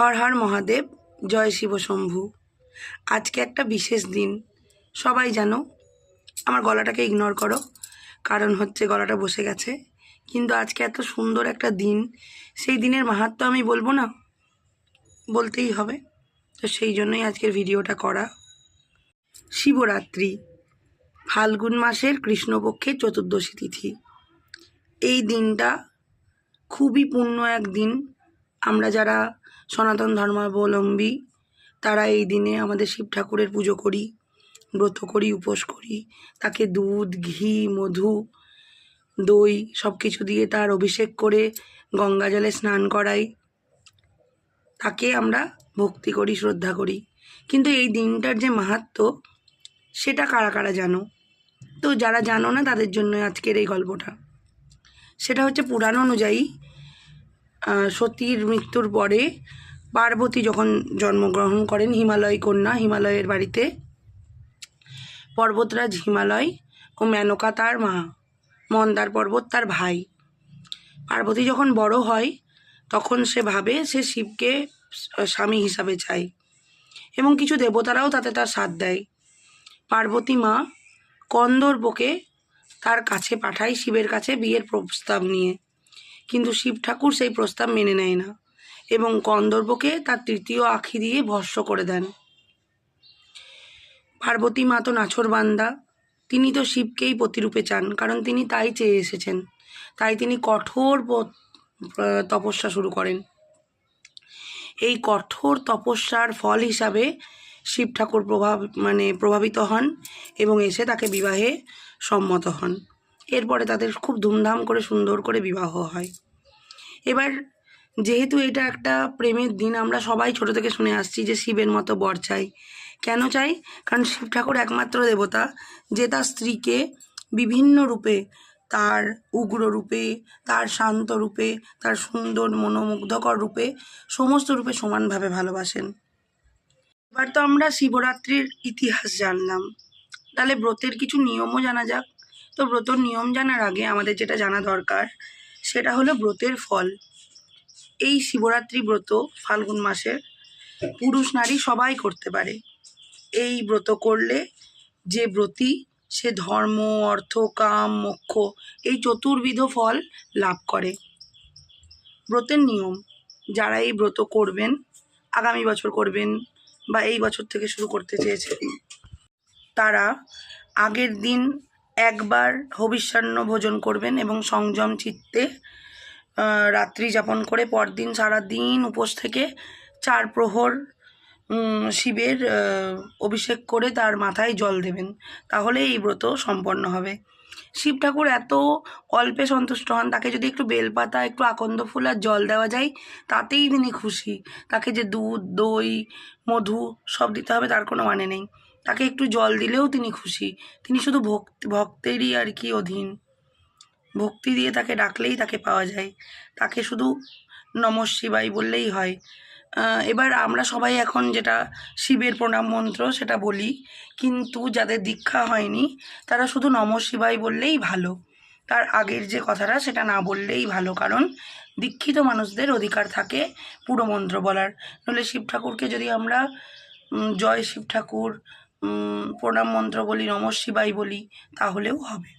হর হর মহাদেব, জয় শিব শম্ভু। আজকে একটা বিশেষ দিন। সবাই জানো, আমার গলাটাকে ইগনোর করো, কারণ হচ্ছে গলাটা বসে গেছে। কিন্তু আজকে এত সুন্দর একটা দিন, সেই দিনের মাহাত্ম আমি বলব না, বলতেই হবে। তো সেই জন্যই আজকের ভিডিওটা করা। শিবরাত্রি, ফাল্গুন মাসের কৃষ্ণপক্ষের চতুর্দশী তিথি। এই দিনটা খুবই পূর্ণ এক দিন আমরা যারা সনাতন ধর্মাবলম্বী, তারা এই দিনে আমাদের শিব ঠাকুরের পুজো করি, ব্রত করি, উপোস করি। তাকে দুধ, ঘি, মধু, দই সব কিছু দিয়ে তার অভিষেক করে গঙ্গা জলে স্নান করাই। তাকে আমরা ভক্তি করি, শ্রদ্ধা করি। কিন্তু এই দিনটার যে মাহাত্ম্য, সেটা কারা কারা জানো? তো যারা জানো না, তাদের জন্য আজকের এই গল্পটা। সেটা হচ্ছে পুরাণ অনুযায়ী সতীর মৃত্যুর পরে পার্বতী যখন জন্মগ্রহণ করেন হিমালয় কন্যা, হিমালয়ের বাড়িতে, পর্বতরাজ হিমালয় ও মেনকা তার মা, মন্দার পর্বত তার ভাই। পার্বতী যখন বড় হয়, তখন সে ভাবে সে শিবকে স্বামী হিসাবে চায় এবং কিছু দেবতারাও তাতে তার সাথ দেয়। পার্বতী মা কন্দর্পকে তার কাছে পাঠায়, শিবের কাছে বিয়ের প্রস্তাব নিয়ে। কিন্তু শিব ঠাকুর সেই প্রস্তাব মেনে নেয় না এবং কন্দর্পকে তার তৃতীয় আখি দিয়ে ভস্য করে দেন। পার্বতী মা তো নাছরবান্দা তিনি তো শিবকেই প্রতিরূপে চান, কারণ তিনি তাই চেয়ে এসেছেন। তাই তিনি কঠোর তপস্যা শুরু করেন। এই কঠোর তপস্যার ফল হিসাবে শিব ঠাকুর প্রভাব মানে প্রভাবিত হন এবং এসে তাকে বিবাহে সম্মত হন। এরপরে তাদের খুব ধুমধাম করে সুন্দর করে বিবাহ হয়। এবার যেহেতু এটা একটা প্রেমের দিন, আমরা সবাই ছোট থেকে শুনে আসছি যে শিবের মতো বর চাই। কেন চাই? কারণ শিব ঠাকুর একমাত্র দেবতা, যে তার স্ত্রীকে বিভিন্ন রূপে, তার উগ্র রূপে, তার শান্ত রূপে, তার সুন্দর মনোমুগ্ধকর রূপে, সমস্ত রূপে সমানভাবে ভালোবাসেন। এবার তো আমরা শিবরাত্রির ইতিহাস জানলাম। তাহলে ব্রতের কিছু নিয়মও জানা যাক। তো ব্রতর নিয়ম জানার আগে আমাদের যেটা জানা দরকার সেটা হলো ব্রতের ফল। এই শিবরাত্রি ব্রত ফাল্গুন মাসের পুরুষ নারী সবাই করতে পারে। এই ব্রত করলে যে ব্রতী, সে ধর্ম, অর্থ, কাম, মোক্ষ, এই চতুর্বিধ ফল লাভ করে। ব্রতের নিয়ম, যারা এই ব্রত করবেন, আগামী বছর করবেন বা এই বছর থেকে শুরু করতে চেয়েছেন, তারা আগের দিন একবার হবিষ্যান্ন ভোজন করবেন এবং সংযম চিত্তে রাত্রি যাপন করে পরদিন সারাদিন উপোস থেকে চার প্রহর শিবের অভিষেক করে তার মাথায় জল দেবেন। তাহলে এই ব্রত সম্পন্ন হবে। শিব ঠাকুর এত অল্পে সন্তুষ্ট হন, তাকে যদি একটু বেলপাতা, একটু আকন্দ ফুল আর জল দেওয়া যায়, তাতেই তিনি খুশি। তাকে যে দুধ, দই, মধু সব দিতে হবে, তার কোনো মানে নেই। তাকে একটু জল দিলেও তিনি খুশি। তিনি শুধু ভক্তি ভক্তেরই আর কি অধীন। ভক্তি দিয়ে তাকে ডাকলেই তাকে পাওয়া যায়। তাকে শুধু নম শিবাই বললেই হয়। এবার আমরা সবাই এখন যেটা শিবের প্রণাম মন্ত্র সেটা বলি। কিন্তু যাদের দীক্ষা হয়নি, তারা শুধু নম শিবাই বললেই ভালো। তার আগের যে কথাটা সেটা না বললেই ভালো, কারণ দীক্ষিত মানুষদের অধিকার থাকে পুরো মন্ত্র বলার। নইলে শিব ঠাকুরকে যদি আমরা জয় শিব ঠাকুর প্রণাম মন্ত্র বলি নম শিবাই বলি তাহলেও হবে।